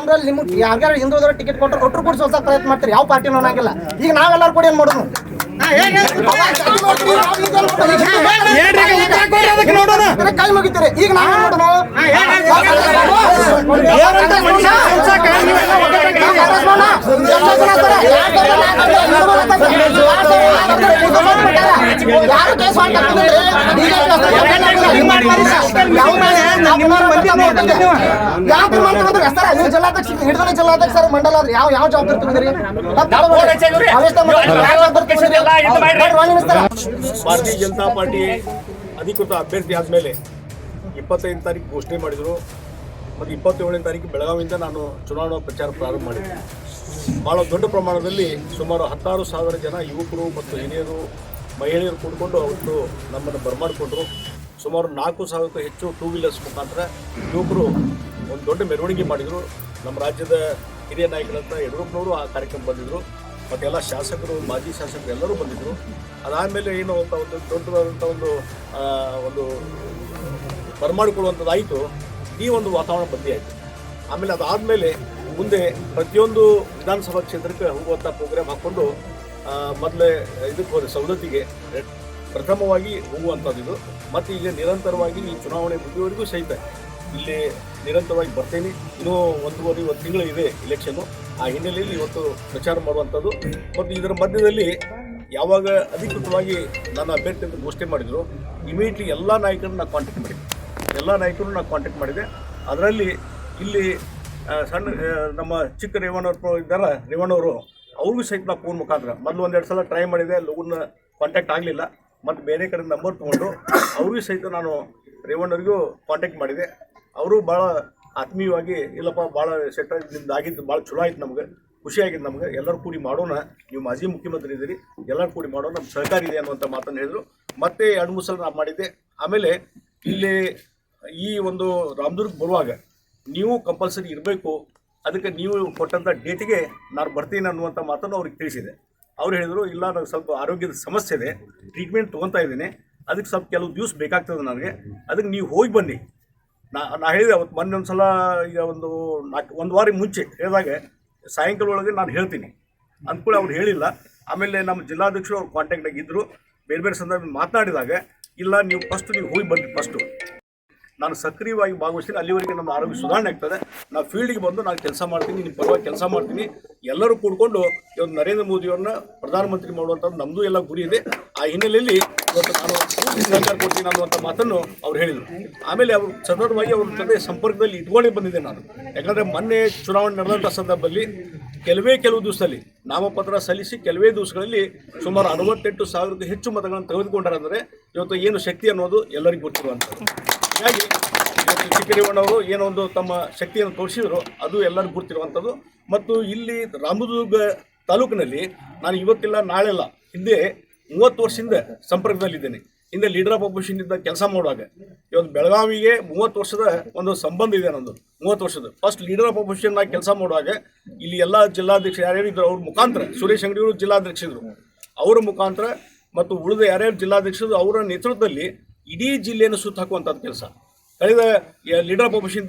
ನಮ್ದ್ರಲ್ಲಿ ನಿಮ್ಗೆ ಯಾರ್ಯಾರು ಹಿಂದುಳಿದವ್ರು ಟಿಕೆಟ್ ಕೊಟ್ಟರು ಒಟ್ಟರು ಕೂಡ ಸೋಲ್ಸಕ್ ಪ್ರಯತ್ನ ಮಾಡ್ತಾರೆ ಯಾವ ಪಾರ್ಟಿನೂ ಅನ್ನಂಗಿಲ್ಲ ಈಗ ನಾವೆಲ್ಲರೂ ಕೂಡ ಏನು ಮಾಡೋದು ಕೈ ಮುಗಿತಾರೆ ಈಗ ನಾವ್ ನೋಡೋಣ ಯಾರು ಕೇಸ್ ಜಿಲ್ಲಾಧ್ಯಕ್ಷ ಹಿಡಿದ್ರೆ ಜಿಲ್ಲಾಧ್ಯಕ್ಷ ಸರ್ ಮಂಡಲ ಆದ್ರೆ ಯಾವ ಯಾವ ಜವಾಬ್ದಾರಿ ಭಾರತೀಯ ಜನತಾ ಪಾರ್ಟಿ ಅಧಿಕೃತ ಅಭ್ಯರ್ಥಿ ಆದಮೇಲೆ ಇಪ್ಪತ್ತೈದು ತಾರೀಕು ಘೋಷಣೆ ಮಾಡಿದರು. ಮತ್ತೆ ಇಪ್ಪತ್ತೇಳನೇ ತಾರೀಕು ಬೆಳಗಾವಿಯಿಂದ ನಾನು ಚುನಾವಣಾ ಪ್ರಚಾರ ಪ್ರಾರಂಭ ಮಾಡಿದೆ ಭಾಳ ದೊಡ್ಡ ಪ್ರಮಾಣದಲ್ಲಿ ಸುಮಾರು ಹತ್ತಾರು ಸಾವಿರ ಜನ ಯುವಕರು ಮತ್ತು ಹಿರಿಯರು ಮಹಿಳೆಯರು ಕೂಡಿಕೊಂಡು ಅವತ್ತು ನಮ್ಮನ್ನು ಬರಮಾಡಿಕೊಂಡ್ರು. ಸುಮಾರು ನಾಲ್ಕು ಸಾವಿರಕ್ಕೂ ಹೆಚ್ಚು ಟೂ ವೀಲರ್ಸ್ ಮುಖಾಂತರ ಯುವಕರು ಒಂದು ದೊಡ್ಡ ಮೆರವಣಿಗೆ ಮಾಡಿದರು. ನಮ್ಮ ರಾಜ್ಯದ ಹಿರಿಯ ನಾಯಕರಂತ ಯಡಿಯೂರಪ್ಪನವರು ಆ ಕಾರ್ಯಕ್ರಮ ಬಂದಿದ್ದರು ಮತ್ತು ಎಲ್ಲ ಶಾಸಕರು, ಮಾಜಿ ಶಾಸಕರು ಎಲ್ಲರೂ ಬಂದಿದ್ದರು ಅದಾದಮೇಲೆ ಏನು ಅಂತ ಒಂದು ದೊಡ್ಡದಾದಂಥ ಒಂದು ಒಂದು ಬರಮಾಡಿಕೊಳ್ಳುವಂಥದ್ದಾಯಿತು ಈ ಒಂದು ವಾತಾವರಣ ಬಂದಿ ಆಯಿತು. ಆಮೇಲೆ ಅದಾದಮೇಲೆ ಮುಂದೆ ಪ್ರತಿಯೊಂದು ವಿಧಾನಸಭಾ ಕ್ಷೇತ್ರಕ್ಕೆ ಹೋಗುವಂಥ ಪ್ರೋಗ್ರಾಮ್ ಹಾಕ್ಕೊಂಡು ಮೊದಲೇ ಇದಕ್ಕೆ ಹೋದ ಸವಲತ್ತಿಗೆ ಪ್ರಥಮವಾಗಿ ಹೋಗುವಂಥದ್ದು ಮತ್ತು ಈಗ ನಿರಂತರವಾಗಿ ಈ ಚುನಾವಣೆ ಮುಗಿಯುವವರೆಗೂ ಸಹಿತ ಇಲ್ಲಿ ನಿರಂತರವಾಗಿ ಬರ್ತೇನೆ. ಇನ್ನೂ ಒಂದೂವರೆ, ಒಂದು ತಿಂಗಳು ಇದೆ ಇಲೆಕ್ಷನ್ನು ಆ ಹಿನ್ನೆಲೆಯಲ್ಲಿ ಇವತ್ತು ಪ್ರಚಾರ ಮಾಡುವಂಥದ್ದು. ಮತ್ತು ಇದರ ಮಧ್ಯದಲ್ಲಿ ಯಾವಾಗ ಅಧಿಕೃತವಾಗಿ ನನ್ನ ಅಭ್ಯರ್ಥಿ ಅಂತ ಘೋಷಣೆ ಮಾಡಿದ್ರು ಇಮಿಡಿಯೇಟ್ಲಿ ಎಲ್ಲ ನಾಯಕರನ್ನು ನಾನು ಕಾಂಟ್ಯಾಕ್ಟ್ ಮಾಡಿದೆ ಎಲ್ಲ ನಾಯಕರು ನಾನು ಕಾಂಟ್ಯಾಕ್ಟ್ ಮಾಡಿದೆ ಅದರಲ್ಲಿ ಇಲ್ಲಿ ಸಣ್ಣ ನಮ್ಮ ಚಿಕ್ಕ ರೇವಣ್ಣವ್ರು ಇದ್ದಾರೆ ರೇವಣ್ಣವರು ಅವ್ರಿಗೂ ಸಹಿತ ನಾವು ಫೋನ್ ಮುಖಾಂತರ ಮೊದಲು ಒಂದೆರಡು ಸಲ ಟ್ರೈ ಮಾಡಿದೆ. ಲಗುನ ಕಾಂಟ್ಯಾಕ್ಟ್ ಆಗಲಿಲ್ಲ. ಮತ್ತು ಬೇರೆ ಕಡೆ ನಂಬರ್ ತೊಗೊಂಡು ಅವ್ರಿಗೂ ಸಹಿತ ನಾನು ರೇವಣ್ಣವ್ರಿಗೂ ಕಾಂಟ್ಯಾಕ್ಟ್ ಮಾಡಿದೆ. ಅವರು ಭಾಳ ಆತ್ಮೀಯವಾಗಿ, ಇಲ್ಲಪ್ಪ, ಭಾಳ ಸೆಟ್ ನಿಮ್ದು ಆಗಿದ್ದು, ಭಾಳ ಚಲೋ ಆಯ್ತು ನಮ್ಗೆ, ಖುಷಿ ಆಗಿದ್ದು ನಮ್ಗೆ, ಎಲ್ಲರೂ ಕೂಡಿ ಮಾಡೋಣ, ನೀವು ಮಾಜಿ ಮುಖ್ಯಮಂತ್ರಿ ಇದ್ದೀರಿ ಎಲ್ಲರೂ ಕೂಡಿ ಮಾಡೋಣ ನಮ್ಮ ಸಹಕಾರ ಇದೆ ಅನ್ನುವಂಥ ಮಾತನ್ನು ಹೇಳಿದ್ರು. ಮತ್ತೆ ಎರಡು ಮೂರು ಸಲ ನಾನು ಮಾಡಿದ್ದೆ. ಆಮೇಲೆ ಇಲ್ಲಿ ಈ ಒಂದು ರಾಮದುರ್ಗ ಬರುವಾಗ ನೀವು ಕಂಪಲ್ಸರಿ ಇರಬೇಕು, ಅದಕ್ಕೆ ನೀವು ಕೊಟ್ಟಂಥ ಡೇಟಿಗೆ ನಾನು ಬರ್ತೀನಿ ಅನ್ನುವಂಥ ಮಾತನ್ನು ಅವ್ರಿಗೆ ತಿಳಿಸಿದೆ. ಅವ್ರು ಹೇಳಿದರು, ಇಲ್ಲ ನನಗೆ ಸ್ವಲ್ಪ ಆರೋಗ್ಯದ ಸಮಸ್ಯೆ ಇದೆ ಟ್ರೀಟ್ಮೆಂಟ್ ತೊಗೊತಾ ಇದ್ದೀನಿ, ಅದಕ್ಕೆ ಸ್ವಲ್ಪ ಕೆಲವು ದಿವಸ ಬೇಕಾಗ್ತದೆ ನನಗೆ, ಅದಕ್ಕೆ ನೀವು ಹೋಗಿ ಬನ್ನಿ. ನಾ ನಾ ಹೇಳಿದೆ, ಅವತ್ತು ಮೊನ್ನೆ ಒಂದು ಸಲ ಈಗ ಒಂದು ನಾಲ್ಕು, ಒಂದು ವಾರ ಮುಂಚೆ ಹೇಳಿದಾಗ ಸಾಯಂಕಾಲ ಒಳಗೆ ನಾನು ಹೇಳ್ತೀನಿ. ಅಂದ್ಕೊಳ್ಳಿ ಅವ್ರು ಹೇಳಿಲ್ಲ. ಆಮೇಲೆ ನಮ್ಮ ಜಿಲ್ಲಾಧ್ಯಕ್ಷರು ಅವ್ರು ಕಾಂಟ್ಯಾಕ್ಟಾಗಿದ್ದರು ಬೇರೆ ಬೇರೆ ಸಂದರ್ಭ ಮಾತನಾಡಿದಾಗ ಇಲ್ಲ, ನೀವು ಫಸ್ಟ್ ನೀವು ಹೋಗಿ ಬನ್ನಿ ಫಸ್ಟು ನಾನು ಸಕ್ರಿಯವಾಗಿ ಭಾಗವಹಿಸ್ತೀನಿ. ಅಲ್ಲಿವರೆಗೆ ನಮ್ಮ ಆರೋಗ್ಯ ಸುಧಾರಣೆ ಆಗ್ತದೆ. ನಾವು ಫೀಲ್ಡಿಗೆ ಬಂದು ನಾನು ಕೆಲಸ ಮಾಡ್ತೀನಿ ನಿಮ್ಮ ಪರವಾಗಿ ಕೆಲಸ ಮಾಡ್ತೀನಿ. ಎಲ್ಲರೂ ಕೂಡಿಕೊಂಡು ಇವತ್ತು ನರೇಂದ್ರ ಮೋದಿಯವ್ರನ್ನ ಪ್ರಧಾನಮಂತ್ರಿ ಮಾಡುವಂಥದ್ದು ನಮ್ಮದು ಎಲ್ಲ ಗುರಿ ಇದೆ. ಆ ಹಿನ್ನೆಲೆಯಲ್ಲಿ ಇವತ್ತು ನಾನು ಸಹಕಾರ ಕೊಡ್ತೀನಿ ಅನ್ನುವಂಥ ಮಾತನ್ನು ಅವ್ರು ಹೇಳಿದರು. ಆಮೇಲೆ ಅವರು ಸತತವಾಗಿ ಅವ್ರ ಜೊತೆ ಸಂಪರ್ಕದಲ್ಲಿ ಇಟ್ಕೊಂಡೇ ಬಂದಿದ್ದೆ ನಾನು. ಯಾಕಂದರೆ ಮೊನ್ನೆ ಚುನಾವಣೆ ನಡೆದಂಥ ಸಂದರ್ಭದಲ್ಲಿ ಕೆಲವೇ ಕೆಲವು ದಿವಸದಲ್ಲಿ ನಾಮಪತ್ರ ಸಲ್ಲಿಸಿ ಕೆಲವೇ ದಿವಸಗಳಲ್ಲಿ ಸುಮಾರು ಅರವತ್ತೆಂಟು ಸಾವಿರಕ್ಕೂ ಹೆಚ್ಚು ಮತಗಳನ್ನು ತೆಗೆದುಕೊಂಡಾರೆ ಅಂದರೆ ಇವತ್ತು ಏನು ಶಕ್ತಿ ಅನ್ನೋದು ಎಲ್ಲರಿಗೂ ಗೊತ್ತಿರುವಂಥದ್ದು. ಹೀಗಾಗಿ ಇವತ್ತು ಚಿಕ್ಕರೇವಣ್ಣವರು ಏನೋ ಒಂದು ತಮ್ಮ ಶಕ್ತಿಯನ್ನು ತೋರಿಸಿದ್ರು, ಅದು ಎಲ್ಲರಿಗೂ ಗೊತ್ತಿರುವಂಥದ್ದು ಮತ್ತು ಇಲ್ಲಿ ರಾಮದುರ್ಗ ತಾಲೂಕಿನಲ್ಲಿ ನಾನು ಇವತ್ತಿಲ್ಲ ನಾಳೆ ಇಲ್ಲ ಹಿಂದೆ ಮೂವತ್ತು ವರ್ಷದಿಂದ ಸಂಪರ್ಕದಲ್ಲಿದ್ದೇನೆ. ಹಿಂದೆ ಲೀಡರ್ ಆಫ್ ಅಪೋಸಿಷನ್ನಿಂದ ಕೆಲಸ ಮಾಡುವಾಗ ಇವತ್ತು ಬೆಳಗಾವಿಗೆ ಮೂವತ್ತು ವರ್ಷದ ಒಂದು ಸಂಬಂಧ ಇದೆ ನಂದು, ಮೂವತ್ತು ವರ್ಷದ ಫಸ್ಟ್ ಲೀಡರ್ ಆಫ್ ಅಪೋಸಿಷನ್ನಾಗಿ ಕೆಲಸ ಮಾಡುವಾಗ ಇಲ್ಲಿ ಎಲ್ಲ ಜಿಲ್ಲಾಧ್ಯಕ್ಷ ಯಾರ್ಯಾರು ಇದ್ರು, ಅವ್ರ ಮುಖಾಂತರ ಸುರೇಶ್ ಅಂಗಡಿಯವರು ಜಿಲ್ಲಾಧ್ಯಕ್ಷರು ಅವರ ಮುಖಾಂತರ ಮತ್ತು ಉಳಿದ ಯಾರ್ಯಾರು ಜಿಲ್ಲಾಧ್ಯಕ್ಷರು ಅವರ ನೇತೃತ್ವದಲ್ಲಿ ಇಡೀ ಜಿಲ್ಲೆಯನ್ನು ಸುತ್ತ ಹಾಕುವಂಥದ್ದು ಕೆಲಸ. ಕಳೆದ ಲೀಡರ್ ಅಪೋಸಿಷನ್